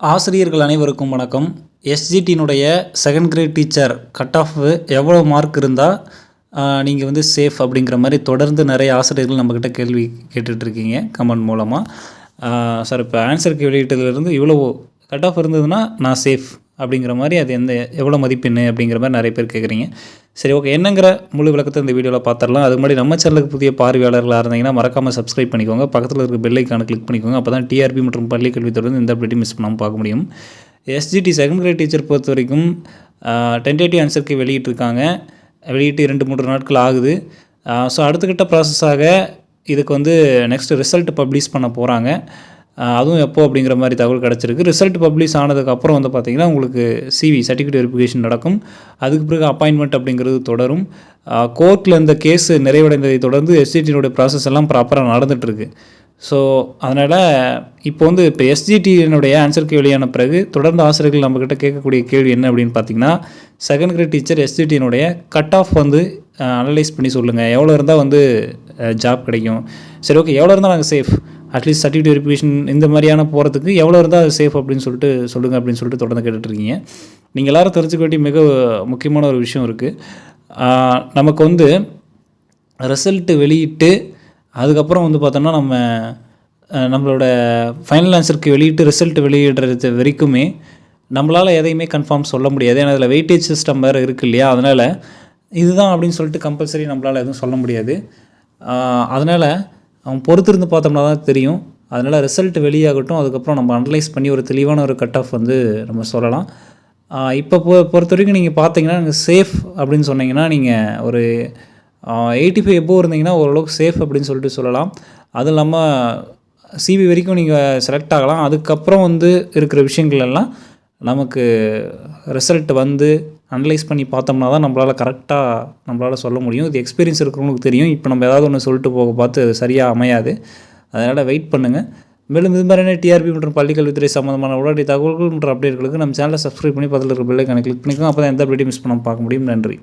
ஆசிரியர்கள் அனைவருக்கும் வணக்கம். எஸ்ஜிடினுடைய second grade teacher cut off எவ்வளோ மார்க் இருந்தால் நீங்கள் வந்து சேஃப் அப்படிங்கிற மாதிரி தொடர்ந்து நிறைய ஆசிரியர்கள் நம்மக்கிட்ட கேள்வி கேட்டுட்ருக்கீங்க கமெண்ட் மூலமாக சார் இப்போ ஆன்சருக்கு வெளியிட்டதுலேருந்து இவ்வளோ கட் ஆஃப் இருந்ததுன்னா நான் சேஃப் அப்படிங்கிற மாதிரி அது எந்த எவ்வளோ மதிப்பெண் அப்படிங்கிற மாதிரி நிறைய பேர் கேட்குறீங்க. சரி ஓகே. என்னங்கிற முழு விளக்கத்தை இந்த வீடியோவில் பார்த்துடலாம். அதுக்கு முன்னாடி நம்ம சேனலுக்கு புதிய பார்வையாளர்களாக இருந்தீங்கன்னா மறக்காமல் சப்ஸ்கிரைப் பண்ணிக்கோங்க. பக்கத்தில் இருக்க பெல்லைக்கான கிளிக் பண்ணிக்கோங்க. அப்போ தான் டிஆர்பி மற்றும் பள்ளி கல்வித்துறையிலிருந்து தொடர்ந்து இந்த அப்டேட்டையும் மிஸ் பண்ணாமல் பார்க்க முடியும். எஸ்ஜிடி செகண்ட் கிரேட் டீச்சர் பொறுத்த வரைக்கும் டென்டேட்டிவ் ஆன்சருக்கு வெளியிட்டிருக்காங்க. வெளியிட்டு இரண்டு மூன்று நாட்கள் ஆகுது. ஸோ அடுத்தக்கிட்ட ப்ராசஸாக இதுக்கு வந்து நெக்ஸ்ட் ரிசல்ட் பப்ளிஷ் பண்ண போகிறாங்க அதுவும் எப்போ அப்படிங்கிற மாதிரி தகவல் கிடச்சிருக்கு. ரிசல்ட் பப்ளிஷ் ஆனதுக்கப்புறம் வந்து பார்த்திங்கன்னா உங்களுக்கு சிவி சர்டிஃபிகேட் வெரிஃபிகேஷன் நடக்கும். அதுக்கு பிறகு அப்பாயின்மெண்ட் அப்படிங்கிறது தொடரும். கோர்ட்டில் இந்த கேஸ் நிறைவடைந்ததை தொடர்ந்து எஸ்ஜிடியினுடைய ப்ராசஸ் எல்லாம் ப்ராப்பராக நடந்துகிட்ருக்கு ஸோ அதனால் இப்போ வந்து இப்போ எஸ்ஜிடியினுடைய ஆன்சருக்கு வெளியான பிறகு தொடர்ந்து ஆசிரியர்கள் நம்மக்கிட்ட கேட்கக்கூடிய கேள்வி என்ன அப்படின்னு பார்த்தீங்கன்னா செகண்ட் கிரேட் டீச்சர் எஸ்ஜிடியினுடைய கட் ஆஃப் வந்து அனலைஸ் பண்ணி சொல்லுங்கள் எவ்வளோ இருந்தால் வந்து ஜாப் கிடைக்கும். சரி ஓகே எவ்வளோ இருந்தால் நாங்கள் சேஃப் அட்லீஸ்ட் சர்டிஃபிகேட் வெரிஃபிகேஷன் இந்த மாதிரியான போகிறதுக்கு எவ்வளோ இருந்தால் அது சேஃப் அப்படின்னு சொல்லிட்டு சொல்லுங்கள் அப்படின்னு சொல்லிட்டு தொடர்ந்து கேட்டுட்ருக்கீங்க. நீங்கள் எல்லோரும் தெரிஞ்சுக்க வேண்டிய மிக முக்கியமான ஒரு விஷயம் இருக்குது நமக்கு வந்து ரிசல்ட்டு வெளியிட்டு அதுக்கப்புறம் வந்து பார்த்தோம்னா நம்ம நம்மளோட ஃபைனல் ஆன்சருக்கு வெளியிட்டு ரிசல்ட் வெளியிடுறது வரைக்குமே நம்மளால் எதையுமே கன்ஃபார்ம் சொல்ல முடியாது. ஏன்னா அதில் வெயிட்டேஜ் சிஸ்டம் வேறு இருக்குது இல்லையா? அதனால் இதுதான் அப்படின்னு சொல்லிட்டு கம்பல்சரி நம்மளால் எதுவும் சொல்ல முடியாது. அதனால் அவன் பொறுத்திருந்து பார்த்தோம்னா தான் தெரியும். அதனால் ரிசல்ட் வெளியாகட்டும். அதுக்கப்புறம் நம்ம அனலைஸ் பண்ணி ஒரு தெளிவான ஒரு கட் ஆஃப் வந்து நம்ம சொல்லலாம். இப்போ பொ பொறுத்த வரைக்கும் நீங்கள் பார்த்தீங்கன்னா நீங்கள் சேஃப் அப்படின்னு சொன்னீங்கன்னா நீங்கள் ஒரு எயிட்டி ஃபைவ் எபோவ் இருந்தீங்கன்னா ஓரளவுக்கு சேஃப் அப்படின்னு சொல்லிட்டு சொல்லலாம். அதுவும் இல்லாமல் சிபி வரைக்கும் நீங்கள் செலக்ட் ஆகலாம். அதுக்கப்புறம் வந்து இருக்கிற விஷயங்கள் எல்லாம் நமக்கு ரிசல்ட் வந்து அனலைஸ் பண்ணி பார்த்தோம்னா தான் நம்மளால் கரெக்டாக நம்மளால் சொல்ல முடியும். இது எக்ஸ்பீரியன்ஸ் இருக்கிறவங்களுக்கு தெரியும். இப்போ நம்ம ஏதாவது ஒன்று சொல்லிட்டு போக பார்த்து அது சரியாக அமையாது. அதனால் வெயிட் பண்ணுங்கள் மேலும் இது மாதிரியான டிஆர்பி மற்றும் பள்ளிக்கல்வித்துறை சம்மந்தமான உடனடி தகவல்கள் மற்றும் அப்டேட்களுக்கு நம்ம சேனலை சப்ஸ்கிரைப் பண்ணி பதில் இருக்கிற பில்லைக்கான கிளிக் பண்ணிக்கோங்க. அப்போ தான் எந்த அப்டேட்டையும் மிஸ் பண்ணாமல் பார்க்க முடியும். நன்றி.